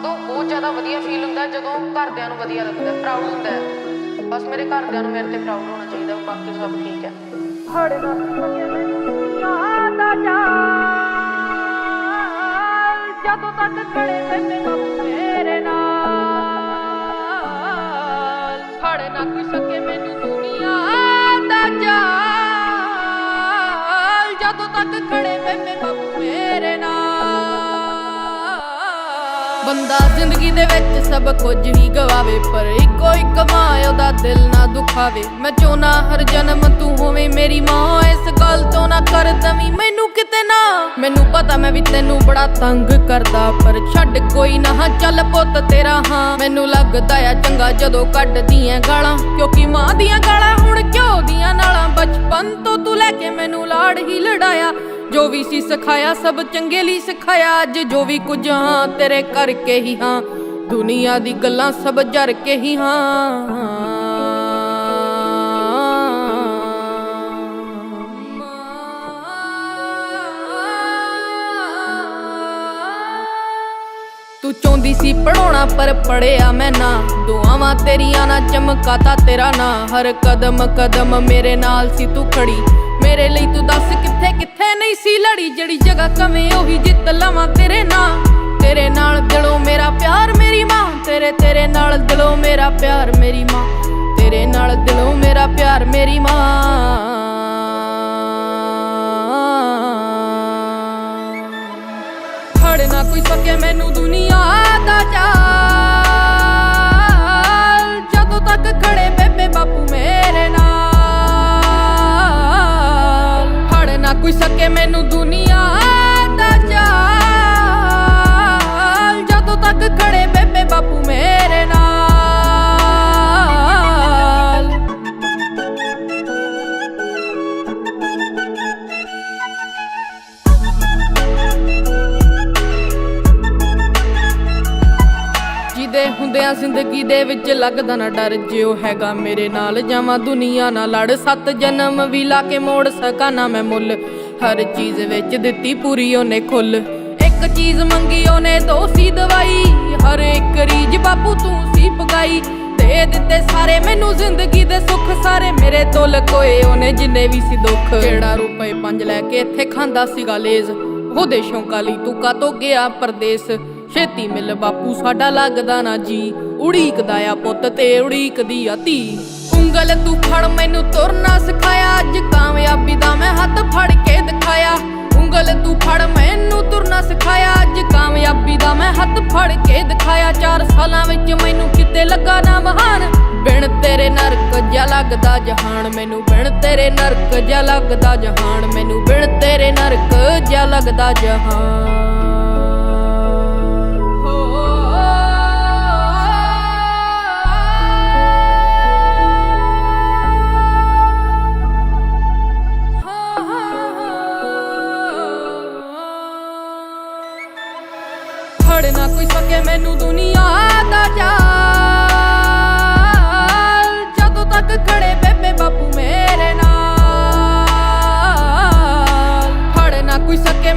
ਉਦੋਂ ਬਹੁਤ ਜ਼ਿਆਦਾ ਵਧੀਆ ਫੀਲ ਹੁੰਦਾ ਜਦੋਂ ਘਰਦਿਆਂ ਨੂੰ ਵਧੀਆ ਲੱਗਦਾ ਪ੍ਰਾਊਡ ਹੁੰਦਾ ਹੈ। ਬਸ ਮੇਰੇ ਘਰਦਿਆਂ ਨੂੰ ਮੇਰੇ ਤੇ ਪ੍ਰਾਊਡ ਹੋਣਾ ਚਾਹੀਦਾ ਬਾਕੀ ਸਭ ਠੀਕ ਹੈ। ਹੜ ਨਾ ਸਕੇ ਮੈਨੂੰ ਆਦਾ ਜਦੋਂ ਤੱਕ ਖੜੇ ਬੇਬੇ ਬਾਪੂ ਮੇਰੇ ਨਾਲ। ਹੜ ਨਾ ਕੋਈ ਸਕੇ ਮੈਨੂੰ ਦੁਨੀਆ ਦਾ ਜਾਲ ਜਦੋਂ ਤੱਕ ਖੜੇ ਬੰਦਾ ਜ਼ਿੰਦਗੀ ਦੇ ਵਿੱਚ ਸਭ ਕੁਝ ਹੀ ਗਵਾਵੇ, ਪਰ ਇੱਕੋ ਇੱਕ ਮਾਂ ਉਹਦਾ ਦਿਲ ਨਾ ਦੁਖਾਵੇ। ਮੈਂ ਚਾਹੁੰਨਾ ਹਰ ਜਨਮ ਤੂੰ ਹੋਵੇਂ ਮੇਰੀ ਮਾਂ, ਇਸ ਗੱਲ ਤੋਂ ਨਾ ਕਰ ਦਵੀਂ ਮੈਨੂੰ ਕਿਤੇ ਨਾ। ਮੈਨੂੰ ਪਤਾ ਮੈਂ ਵੀ ਤੈਨੂੰ ਬੜਾ ਤੰਗ ਕਰਦਾ, ਪਰ ਛੱਡ ਕੋਈ ਨਾ ਚੱਲ ਪੁੱਤ ਤੇਰਾ, ਹਾਂ। ਮੈਨੂੰ ਲੱਗਦਾ ਆ ਚੰਗਾ ਜਦੋਂ ਕੱਢਦੀ ਕੱਢਦੀਆਂ ਗਾਲਾਂ, ਕਿਉਂਕਿ ਮਾਂ ਦੀਆਂ ਗਾਲਾਂ ਹੁਣ ਕਿਉਂ ਦੀਆਂ ਨਾਲਾਂ? ਬਚਪਨ ਤੋਂ ਤੂੰ ਲੈ ਕੇ ਮੈਨੂੰ ਲਾੜ ਹੀ ਲੜਾਇਆ ਜੋ ਵੀ ਸੀ ਸਿਖਾਇਆ, ਸਭ ਚੰਗੇ ਲਈ ਸਿਖਾਇਆ। ਅੱਜ ਜੋ ਵੀ ਕੁਝ ਹਾਂ, ਤੇਰੇ ਕਰਕੇ ਹੀ ਹਾਂ। ਦੁਨੀਆ ਦੀ ਗੱਲਾਂ ਸਭ ਜਰ ਕੇ ਹੀ ਹਾਂ। ਤੂੰ ਚਾਹੁੰਦੀ ਸੀ ਪੜਾਉਣਾ ਪਰ ਪੜਿਆ ਮੈਂ ਨਾ। ਦੁਆਵਾਂ ਤੇਰੀਆਂ ਨਾ, ਚਮਕਾਤਾ ਤੇਰਾ ਨਾ। ਹਰ ਕਦਮ ਕਦਮ ਮੇਰੇ ਨਾਲ ਸੀ ਤੂੰ ਖੜੀ। ਮੇਰੇ ਲਈ ਤੂੰ ਦੱਸ ਕਿੱਥੇ ਕਿੱਥੇ ਨਹੀਂ ਸੀ ਲੜੀ, ਜਿਹੜੀ ਜਗ੍ਹਾ ਕਵੇਂ ਉਹੀ ਜਿੱਤ ਲਵਾਂ ਤੇਰੇ ਨਾਲ। ਤੇਰੇ ਨਾਲ ਦਿਲੋਂ ਮੇਰਾ ਪਿਆਰ ਮੇਰੀ ਮਾਂ, ਤੇਰੇ ਤੇਰੇ ਨਾਲ ਦਿਲੋਂ ਮੇਰਾ ਪਿਆਰ ਮੇਰੀ ਮਾਂ। ਤੇਰੇ ਨਾਲ ਦਿਲੋਂ ਮੇਰਾ ਪਿਆਰ ਮੇਰੀ ਮਾਂ। ਕੋਈ ਸਕੇ ਮੈਨੂੰ ਦੁਨੀਆ ਦਾ ਚਾਲ। ਜਦੋਂ ਤੱਕ ਖੜੇ ਬੇਬੇ ਬਾਪੂ ਮੇਰੇ ਨਾਲ ਹੁੰਦਿਆਂ ਜ਼ਿੰਦਗੀ ਦੇ ਵਿੱਚ ਲੱਗਦਾ ਨਾ ਡਰ, ਜਿਉ ਹੈਗਾ ਮੇਰੇ ਨਾਲ, ਜਾਵਾਂ ਦੁਨੀਆ ਨਾਲ ਲੜ। ਸੱਤ ਜਨਮ ਵੀ ਲਾ ਕੇ ਮੋੜ ਸਕਾਂ ਨਾ ਮੈਂ ਮੁੱਲ। ਹਰ ਚੀਜ਼ ਵਿੱਚ ਦਿੱਤੀ ਪੂਰੀ ਉਹਨੇ ਖੁੱਲ। ਇੱਕ ਚੀਜ਼ ਮੰਗੀ ਉਹਨੇ, ਦੋ ਸੀ ਦਵਾਈ। ਹਰ ਇੱਕ ਰੀਜ ਬਾਪੂ ਤੂੰ ਸੀ ਪਗਾਈ ਦੇ ਦਿੱਤੇ ਸਾਰੇ ਮੈਨੂੰ ਜ਼ਿੰਦਗੀ ਦੇ ਸੁੱਖ। ਸਾਰੇ ਮੇਰੇ ਤੋਂ ਲਕੋਏ ਉਹਨੇ ਜਿੰਨੇ ਵੀ ਸੀ ਦੁੱਖ। ਜਿਹੜਾ ਰੁਪਏ ਪੰਜ ਲੈ ਕੇ ਇੱਥੇ ਖਾਂਦਾ ਸੀਗਾ ਲੇਜ਼, ਉਹਦੇ ਸ਼ੌਂਕਾਂ ਲਈ ਤੂੰ ਕਾਤੋਂ ਗਿਆ ਪਰਦੇਸ? ਛੇਤੀ ਮਿਲ ਬਾਪੂ, ਸਾਡਾ ਲੱਗਦਾ ਨਾ ਜੀ। ਉੜੀਕਦਾ ਆ ਪੁੱਤ ਤੇ ਉੜੀਕਦੀ ਆ ਧੀ। ਉਂਗਲ ਤੂੰ ਫੜ, ਮੈਨੂੰ ਤੁਰਨਾ ਸਿਖਾਇਆ। ਅੱਜ ਕਾਮਯਾਬੀ ਦਾ ਮੈਂ ਹੱਥ ਫੜ ਕੇ ਦਿਖਾਇਆ। ਉਂਗਲ ਤੂੰ ਫੜ, ਮੈਨੂੰ ਤੁਰਨਾ ਸਿਖਾਇਆ। ਅੱਜ ਕਾਮਯਾਬੀ ਦਾ ਮੈਂ ਹੱਥ ਫੜ ਕੇ ਦਿਖਾਇਆ। 4 ਸਾਲਾਂ ਵਿੱਚ ਮੈਨੂੰ ਕਿਤੇ ਲੱਗਾ ਨਾ ਮਹਾਨ। ਬਿਨ ਤੇਰੇ ਨਰਕ ਜਿਹਾ ਲੱਗਦਾ ਜਹਾਨ। ਮੈਨੂੰ ਬਿਨ ਤੇਰੇ ਨਰਕ ਜਿਹਾ ਲੱਗਦਾ ਜਹਾਨ। ਮੈਨੂੰ ਬਿਨ ਤੇਰੇ ਨਰਕ ਜਿਹਾ ਲੱਗਦਾ ਜਹਾਨ। ਮੈਨੂੰ ਦੁਨੀਆ ਦਾ ਜਾਲ ਤੱਕ ਖੜੇ ਬੇਬੇ ਬਾਪੂ ਮੇਰੇ ਨਾਲ। ਫੜ ਨਾ ਕੋਈ ਸਕੇ